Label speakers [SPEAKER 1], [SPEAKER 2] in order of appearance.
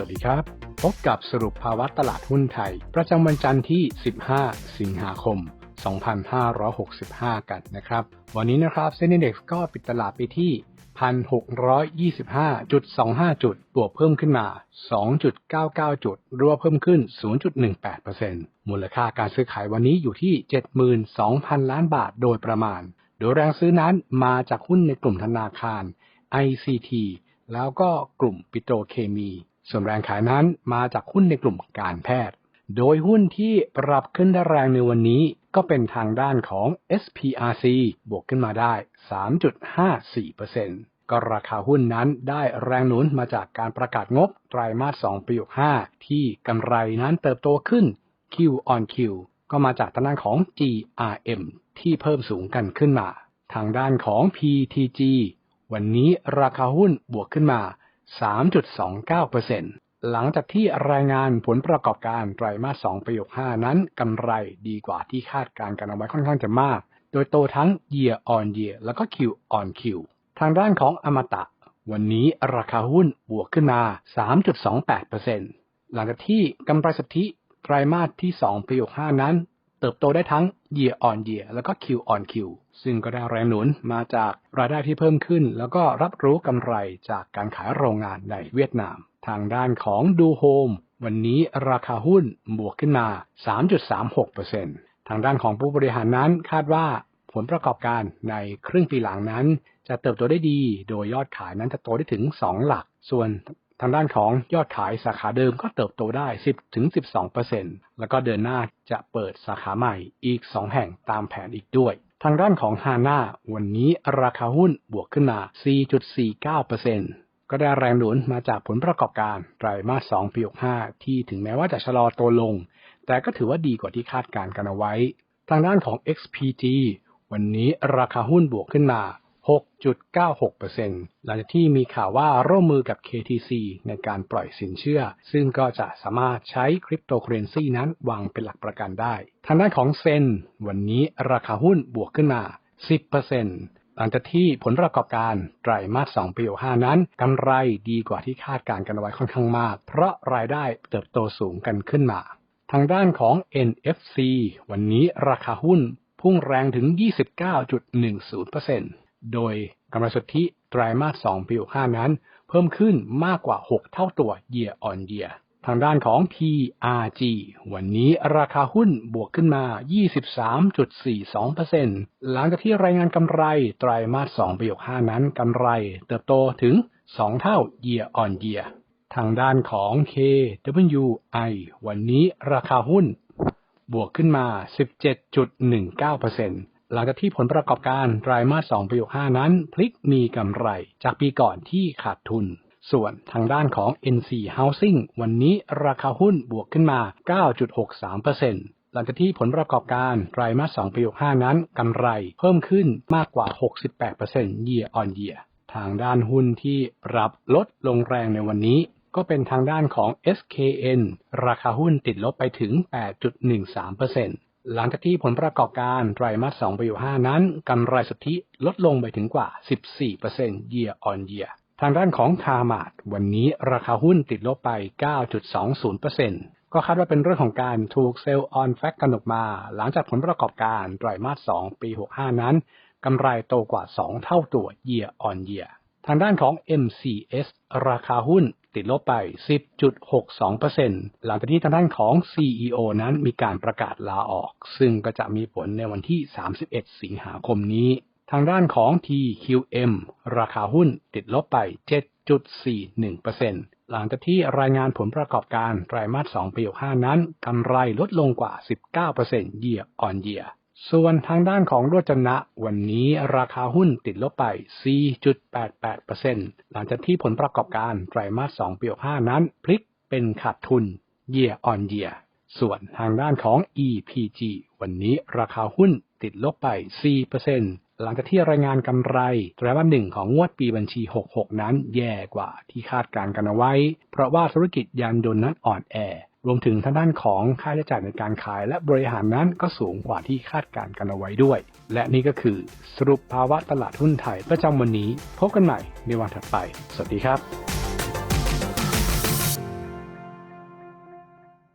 [SPEAKER 1] วัสดีครับ พบกับสรุปภาวะตลาดหุ้นไทย ประจำวันจันทร์ที่ 15 สิงหาคม 2565 กันนะครับ วันนี้นะครับเซ็นดีเด็กก็ปิดตลาดไปที่ 1,625.25 จุด บวกเพิ่มขึ้นมา 2.99 จุดรวมเพิ่มขึ้น 0.18%มูลค่าการซื้อขายวันนี้อยู่ที่ 72,000 ล้านบาทโดยประมาณ โดยแรงซื้อนั้นมาจากหุ้นในกลุ่มธนาคาร ICT แล้วก็กลุ่มปิโตรเคมี ส่วนแรงขายนั้นมาจากหุ้นในกลุ่มการแพทย์ โดยหุ้นที่ปรับขึ้นได้แรงในวันนี้ก็เป็นทางด้านของ SPRC บวกขึ้นมาได้ 3.54%ก็ราคาหุ้นนั้นได้แรงหนุนมาจากการประกาศงบไตรมาส 2 ปี65ที่กำไรนั้นเติบโตขึ้น Q on Q ก็มาจากทางด้านของ GRM ที่เพิ่มสูงกันขึ้นมา ทางด้านของ PTG วันนี้ราคาหุ้นบวกขึ้นมา 3.29%หลังจากที่รายงานผลประกอบการไตรมาส 2ปี65นั้นกำไรดีกว่าที่คาดการกันเอาไว้ค่อนข้างจะมาก โดยโตทั้ง year on year แล้วก็ Q on Q ทางด้านของอมตะ วันนี้ราคาหุ้นบวกขึ้นมา 3.28%หลังจากที่กำไรสุทธิไตรมาสที่ 2ปี65นั้น เติบโตได้ทั้ง year on year แล้วก็ Q on Q ซึ่งก็ได้แรงหนุนมาจากรายได้ที่เพิ่มขึ้น แล้วก็รับรู้กำไรจากการขายโรงงานในเวียดนาม ทางด้านของดูโฮมวันนี้ราคาหุ้นบวกขึ้นมา 3.36%ทางด้านของผู้บริหารนั้นคาดว่าผลประกอบการในครึ่งปีหลังนั้น จะเติบโตได้ดี โดยยอดขายนั้นจะโตได้ถึง 2 หลัก ส่วน ทางด้านของยอดขายสาขาเดิมก็เติบโตได้ 10ถึง12%แล้วก็เดินหน้าจะเปิดสาขาใหม่อีก 2 แห่งตามแผนอีกด้วย ทางด้านของฮาน่าวันนี้ราคาหุ้นบวกขึ้นมา 4.49%ก็ได้แรงหนุนมาจากผลประกอบการไตรมาส 2 ปี 65 ที่ถึงแม้ว่าจะชะลอตัวลง แต่ก็ถือว่าดีกว่าที่คาดการกันเอาไว้ ทางด้านของ XPG วันนี้ราคาหุ้นบวกขึ้นมา 6.96%หลังจากที่มีข่าวว่าร่วมมือกับ KTC ในการปล่อยสินเชื่อ ซึ่งก็จะสามารถใช้คริปโตเคอเรนซีนั้นวางเป็นหลักประกันได้ ทางด้านของเซนวันนี้ราคาหุ้นบวกขึ้นมา 10%หลังจากที่ผลประกอบการไตรมาส2ปี5นั้นกำไรดีกว่าที่คาดการกันเอาไว้ค่อนข้างมาก เพราะรายได้เติบโตสูงกันขึ้นมา ทางด้านของ NFC วันนี้ราคาหุ้นพุ่งแรงถึง 29.10% โดยกำไรสุทธิไตรมาส 2 ปี65นั้น เพิ่มขึ้นมากกว่า 6 เท่าตัว year on year ทางด้านของ PRG วันนี้ราคาหุ้นบวกขึ้นมา 23.42%หลังจากที่รายงานกำไรไตรมาส 2 ปี65นั้นกำไรเติบโตถึง 2 เท่า year on year ทางด้านของ KWI วันนี้ราคาหุ้นบวกขึ้นมา 17.19% หลังจากที่ผลประกอบการไตรมาส2ปี65นั้น พลิกมีกำไรจากปีก่อนที่ขาดทุน ส่วนทางด้านของ NC Housing วันนี้ราคาหุ้นบวกขึ้นมา 9.63%หลังจากที่ผลประกอบการไตรมาส2ปี65นั้นกำไรเพิ่มขึ้นมากกว่า 68% year on year ทางด้านหุ้นที่ปรับลดลงแรงในวันนี้ ก็เป็นทางด้านของ SKN ราคาหุ้นติดลบไปถึง 8.13% หลังจากที่ผลประกอบการไตรมาส2ปี65นั้นกำไรสุทธิลดลงไปถึงกว่า 14% year on year ทางด้านของคามาดวันนี้ราคาหุ้นติดลบไป 9.20%ก็คาดว่าเป็นเรื่องของการถูกเซลล์ออนแฟกกันออกมา หลังจากผลประกอบการไตรมาส2ปี 65 นั้นกำไรโตกว่า 2 เท่าตัว year on year ทางด้านของ MCS ราคาหุ้น ติดลบไป 10.62%หลังจากที่ทางด้านของ CEO นั้นมีการประกาศลาออก ซึ่งก็จะมีผลในวันที่ 31 สิงหาคมนี้ ทางด้านของ TQM ราคาหุ้นติดลบไป 7.41%หลังจากที่รายงานผลประกอบการไตรมาส2ปี65นั้นกำไรลดลงกว่า 19% year on year ส่วนทางด้านของโรจนะ วันนี้ราคาหุ้นติดลบไป 4.88%หลังจากที่ผลประกอบการไตรมาส 2 ปี5นั้น พลิกเป็นขาดทุน year on year ส่วนทางด้านของ EPG วันนี้ราคาหุ้นติดลบไป 4%หลังจากที่รายงานกำไรไตรมาสหนึ่งของงวดปีบัญชี 66 นั้นแย่กว่าที่คาดการกันเอาไว้ เพราะว่าธุรกิจยานยนต์นั้นอ่อนแอ รวมถึงทางด้านของค่าใช้จ่ายในการขายและบริหารนั้นก็สูงกว่าที่คาดการกันเอาไว้ด้วย และนี่ก็คือสรุปภาวะตลาดหุ้นไทยประจำวันนี้ พบกันใหม่ในวันถัดไป สวัสดีครับ